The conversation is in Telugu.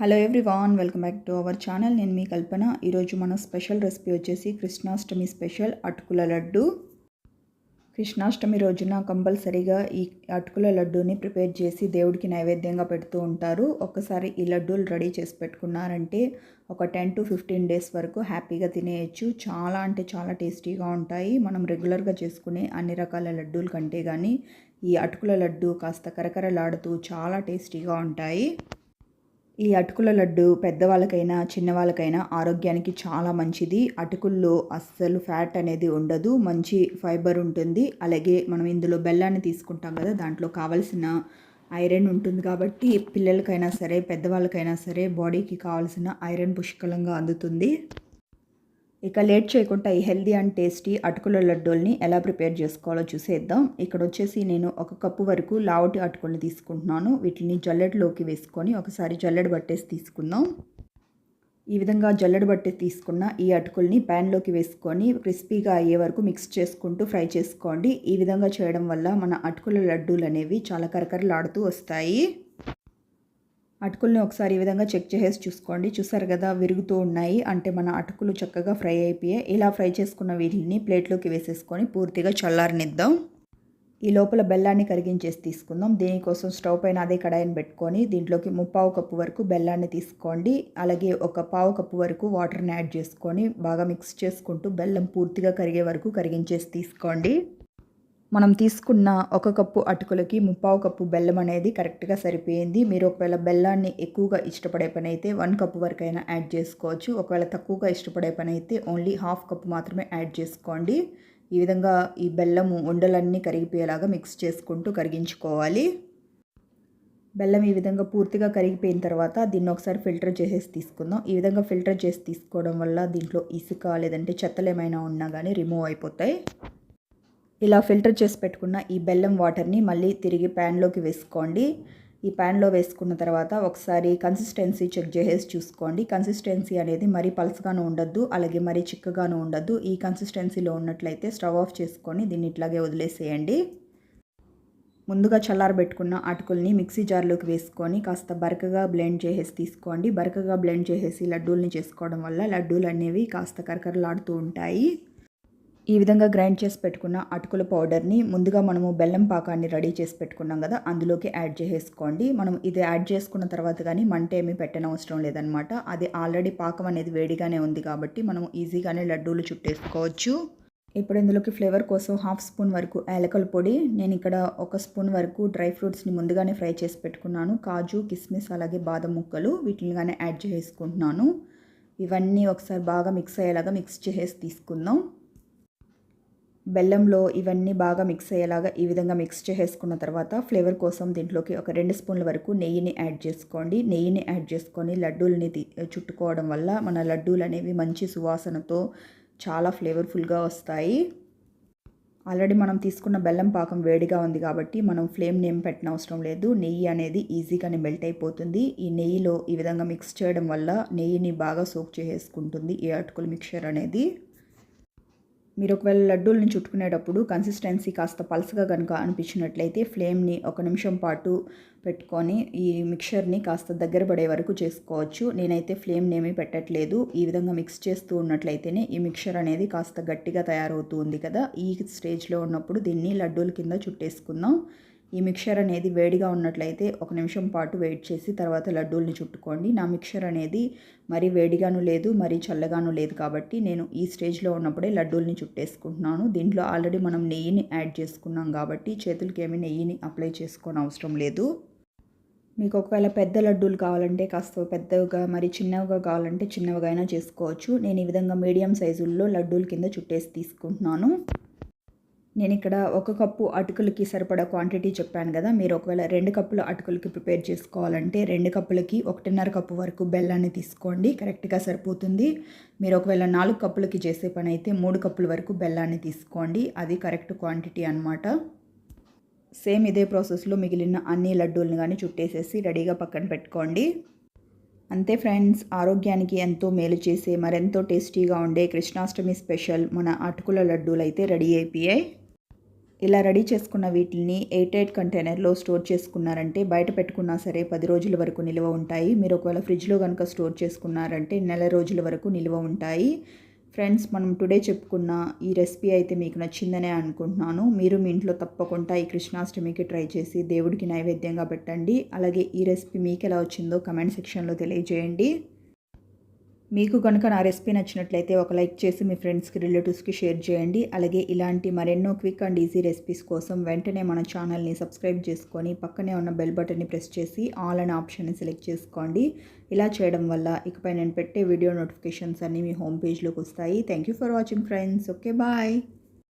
Hello everyone welcome back to our channel నేను మీ కల్పన. ఈరోజు మన స్పెషల్ రెసిపీ వచ్చేసి కృష్ణాష్టమి స్పెషల్ అటుకుల లడ్డు. కృష్ణాష్టమి రోజున కంపల్సరీగా ఈ అటుకుల లడ్డూని ప్రిపేర్ చేసి దేవుడికి నైవేద్యంగా పెడుతూ ఉంటారు. ఒక్కసారి ఈ లడ్డూలు రెడీ చేసి పెట్టుకున్నారంటే ఒక టెన్ టు ఫిఫ్టీన్ డేస్ వరకు హ్యాపీగా తినేయచ్చు. చాలా అంటే చాలా టేస్టీగా ఉంటాయి. మనం రెగ్యులర్గా చేసుకునే అన్ని రకాల లడ్డూల కంటే కానీ ఈ అటుకుల లడ్డు కాస్త కరకరలాడుతూ చాలా టేస్టీగా ఉంటాయి. ఈ అటుకుల లడ్డు పెద్దవాళ్ళకైనా చిన్నవాళ్ళకైనా ఆరోగ్యానికి చాలా మంచిది. అటుకుల్లో అస్సలు ఫ్యాట్ అనేది ఉండదు. మంచి ఫైబర్ ఉంటుంది. అలాగే మనం ఇందులో బెల్లాన్ని తీసుకుంటాం కదా దాంట్లో కావలసిన ఐరన్ ఉంటుంది కాబట్టి పిల్లలకైనా సరే పెద్దవాళ్ళకైనా సరే బాడీకి కావాల్సిన ఐరన్ పుష్కలంగా అందుతుంది. ఇక లేట్ చేయకుండా ఈ హెల్దీ అండ్ టేస్టీ అటుకుల లడ్డూల్ని ఎలా ప్రిపేర్ చేసుకోవాలో చూసేద్దాం. ఇక్కడ వచ్చేసి నేను ఒక కప్పు వరకు లావటి అటుకులు తీసుకుంటున్నాను. వీటిని జల్లెడలోకి వేసుకొని ఒకసారి జల్లెడ పట్టేసి తీసుకుందాం. ఈ విధంగా జల్లెడ బట్టి తీసుకున్న ఈ అటుకుల్ని ప్యాన్లోకి వేసుకొని క్రిస్పీగా అయ్యే వరకు మిక్స్ చేసుకుంటూ ఫ్రై చేసుకోండి. ఈ విధంగా చేయడం వల్ల మన అటుకుల లడ్డూలు అనేవి చాలా కరకరలాడుతూ వస్తాయి. అటుకుల్ని ఒకసారి ఈ విధంగా చెక్ చేసేసి చూసుకోండి. చూసారు కదా విరుగుతూ ఉన్నాయి. అంటే మన అటుకులు చక్కగా ఫ్రై అయిపోయాయి. ఇలా ఫ్రై చేసుకున్న వీటిని ప్లేట్లోకి వేసేసుకొని పూర్తిగా చల్లారనిద్దాం. ఈ లోపల బెల్లాన్ని కరిగించేసి తీసుకుందాం. దీనికోసం స్టవ్ పైన అదే కడాయిని పెట్టుకొని దీంట్లోకి ముప్పావు కప్పు వరకు బెల్లాన్ని తీసుకోండి. అలాగే ఒక పావు కప్పు వరకు వాటర్ని యాడ్ చేసుకొని బాగా మిక్స్ చేసుకుంటూ బెల్లం పూర్తిగా కరిగే వరకు కరిగించేసి తీసుకోండి. మనం తీసుకున్న ఒక కప్పు అటుకులకి ముప్పావు కప్పు బెల్లం అనేది కరెక్ట్గా సరిపోయింది. మీరు ఒకవేళ బెల్లాన్ని ఎక్కువగా ఇష్టపడే పని అయితే వన్ కప్పు వరకు అయినా యాడ్ చేసుకోవచ్చు. ఒకవేళ తక్కువగా ఇష్టపడే పని అయితే ఓన్లీ హాఫ్ కప్పు మాత్రమే యాడ్ చేసుకోండి. ఈ విధంగా ఈ బెల్లము ఉండలన్నీ కరిగిపోయేలాగా మిక్స్ చేసుకుంటూ కరిగించుకోవాలి. బెల్లం ఈ విధంగా పూర్తిగా కరిగిపోయిన తర్వాత దీన్ని ఒకసారి ఫిల్టర్ చేసేసి తీసుకుందాం. ఈ విధంగా ఫిల్టర్ చేసి తీసుకోవడం వల్ల దీంట్లో ఇసుక లేదంటే చెత్తలు ఏమైనా ఉన్నా కానీ రిమూవ్ అయిపోతాయి. ఇలా ఫిల్టర్ చేసి పెట్టుకున్న ఈ బెల్లం వాటర్ని మళ్ళీ తిరిగి ప్యాన్లోకి వేసుకోండి. ఈ ప్యాన్లో వేసుకున్న తర్వాత ఒకసారి కన్సిస్టెన్సీ చెక్ చేసేసి చూసుకోండి. కన్సిస్టెన్సీ అనేది మరీ పల్స్గాను ఉండద్దు అలాగే మరీ చిక్కగాను ఉండద్దు. ఈ కన్సిస్టెన్సీలో ఉన్నట్లయితే స్టవ్ ఆఫ్ చేసుకొని దీన్ని ఇట్లాగే వదిలేసేయండి. ముందుగా చల్లారబెట్టుకున్న అటుకుల్ని మిక్సీ జార్లోకి వేసుకొని కాస్త బరకగా బ్లెండ్ చేసేసి తీసుకోండి. బరకగా బ్లెండ్ చేసేసి లడ్డూల్ని చేసుకోవడం వల్ల లడ్డూలు అనేవి కాస్త కరకరలాడుతూ ఉంటాయి. ఈ విధంగా గ్రైండ్ చేసి పెట్టుకున్న అటుకుల పౌడర్ని ముందుగా మనము బెల్లం పాకాన్ని రెడీ చేసి పెట్టుకున్నాం కదా అందులోకి యాడ్ చేసేసుకోండి. మనం ఇది యాడ్ చేసుకున్న తర్వాత కానీ మంట ఏమీ పెట్టనవసరం లేదనమాట అది ఆల్రెడీ పాకం అనేది వేడిగానే ఉంది కాబట్టి మనం ఈజీగానే లడ్డూలు చుట్టేసుకోవచ్చు. ఇప్పుడు ఇందులోకి ఫ్లేవర్ కోసం హాఫ్ స్పూన్ వరకు ఏలకల పొడి నేను ఇక్కడ ఒక స్పూన్ వరకు డ్రై ఫ్రూట్స్ని ముందుగానే ఫ్రై చేసి పెట్టుకున్నాను. కాజు కిస్మిస్ అలాగే బాదం ముక్కలు వీటిని కానీ యాడ్ చేసుకుంటున్నాను ఇవన్నీ ఒకసారి బాగా మిక్స్ అయ్యేలాగా మిక్స్ చేసేసి తీసుకుందాం. బెల్లంలో ఇవన్నీ బాగా మిక్స్ అయ్యేలాగా ఈ విధంగా మిక్స్ చేసేసుకున్న తర్వాత ఫ్లేవర్ కోసం దీంట్లోకి ఒక రెండు స్పూన్ల వరకు నెయ్యిని యాడ్ చేసుకోండి. నెయ్యిని యాడ్ చేసుకొని లడ్డూలని చుట్టుకోవడం వల్ల మన లడ్డూలు అనేవి మంచి సువాసనతో చాలా ఫ్లేవర్ఫుల్గా వస్తాయి. ఆల్రెడీ మనం తీసుకున్న బెల్లం పాకం వేడిగా ఉంది కాబట్టి మనం ఫ్లేమ్ని ఏం పెట్టిన అవసరం లేదు. నెయ్యి అనేది ఈజీగానే మెల్ట్ అయిపోతుంది. ఈ నెయ్యిలో ఈ విధంగా మిక్స్ చేయడం వల్ల నెయ్యిని బాగా సోక్ చేసేసుకుంటుంది ఈ అటుకుల మిక్చర్ అనేది. మీరు ఒకవేళ లడ్డూల్ని చుట్టుకునేటప్పుడు కన్సిస్టెన్సీ కాస్త పలసగా కనుక అనిపించినట్లయితే ఫ్లేమ్ని ఒక నిమిషం పాటు పెట్టుకొని ఈ మిక్చర్ని కాస్త దగ్గర పడే వరకు చేసుకోవచ్చు. నేనైతే ఫ్లేమ్ని ఏమీ పెట్టట్లేదు. ఈ విధంగా మిక్స్ చేస్తూ ఉన్నట్లయితేనే ఈ మిక్చర్ అనేది కాస్త గట్టిగా తయారవుతుంది కదా. ఈ స్టేజ్లో ఉన్నప్పుడు దీన్ని లడ్డూల కింద చుట్టేసుకుందాం. ఈ మిక్చర్ అనేది వేడిగా ఉన్నట్లయితే ఒక నిమిషం పాటు వెయిట్ చేసి తర్వాత లడ్డూల్ని చుట్టుకోండి. నా మిక్చర్ అనేది మరీ వేడిగాను లేదు మరీ చల్లగాను లేదు కాబట్టి నేను ఈ స్టేజ్లో ఉన్నప్పుడే లడ్డూల్ని చుట్టేసుకుంటున్నాను. దీంట్లో ఆల్రెడీ మనం నెయ్యిని యాడ్ చేసుకున్నాం కాబట్టి చేతులకి ఏమి నెయ్యిని అప్లై చేసుకోని అవసరం లేదు. మీకు ఒకవేళ పెద్ద లడ్డూలు కావాలంటే కాస్త పెద్దగా మరి చిన్నవిగా కావాలంటే చిన్నవిగా అయినా చేసుకోవచ్చు. నేను ఈ విధంగా మీడియం సైజుల్లో లడ్డూల కింద చుట్టేసి తీసుకుంటున్నాను. నేను ఇక్కడ ఒక కప్పు అటుకులకి సరిపడా క్వాంటిటీ చెప్పాను కదా మీరు ఒకవేళ రెండు కప్పుల అటుకులకి ప్రిపేర్ చేసుకోవాలంటే రెండు కప్పులకి ఒకటిన్నర కప్పు వరకు బెల్లాన్ని తీసుకోండి కరెక్ట్గా సరిపోతుంది. మీరు ఒకవేళ నాలుగు కప్పులకి చేసే పని అయితే మూడు కప్పుల వరకు బెల్లాన్ని తీసుకోండి అది కరెక్ట్ క్వాంటిటీ అనమాట సేమ్ ఇదే ప్రాసెస్లో మిగిలిన అన్ని లడ్డూలను కానీ చుట్టేసేసి రెడీగా పక్కన పెట్టుకోండి. అంతే ఫ్రెండ్స్ ఆరోగ్యానికి ఎంతో మేలు చేసే మరెంతో టేస్టీగా ఉండే కృష్ణాష్టమి స్పెషల్ మన అటుకుల లడ్డూలు అయితే రెడీ అయిపోయాయి. ఇలా రెడీ చేసుకున్న వీటిని ఎయిట్ ఎయిట్ కంటైనర్లో స్టోర్ చేసుకున్నారంటే బయట పెట్టుకున్నా సరే పది రోజుల వరకు నిల్వ ఉంటాయి. మీరు ఒకవేళ ఫ్రిడ్జ్లో కనుక స్టోర్ చేసుకున్నారంటే నెల రోజుల వరకు నిల్వ ఉంటాయి. ఫ్రెండ్స్ మనం టుడే చెప్పుకున్న ఈ రెసిపీ అయితే మీకు నచ్చిందనే అనుకుంటున్నాను. మీరు మీ ఇంట్లో తప్పకుండా ఈ కృష్ణాష్టమికి ట్రై చేసి దేవుడికి నైవేద్యంగా పెట్టండి. అలాగే ఈ రెసిపీ మీకు ఎలా వచ్చిందో కమెంట్ సెక్షన్లో తెలియజేయండి. మీకు కనుక నా రెసిపీ నచ్చినట్లయితే ఒక లైక్ చేసి మీ ఫ్రెండ్స్కి రిలేటివ్స్కి షేర్ చేయండి. అలాగే ఇలాంటి మరెన్నో క్విక్ అండ్ ఈజీ రెసిపీస్ కోసం వెంటనే మన ఛానల్ని సబ్స్క్రైబ్ చేసుకొని పక్కనే ఉన్న బెల్ బటన్ని ప్రెస్ చేసి ఆల్ అనే ఆప్షన్ని సెలెక్ట్ చేసుకోండి. ఇలా చేయడం వల్ల ఇకపై నేను పెట్టే వీడియో నోటిఫికేషన్స్ అన్నీ మీ హోమ్ పేజ్లోకి వస్తాయి. Thank you for watching friends. Okay bye.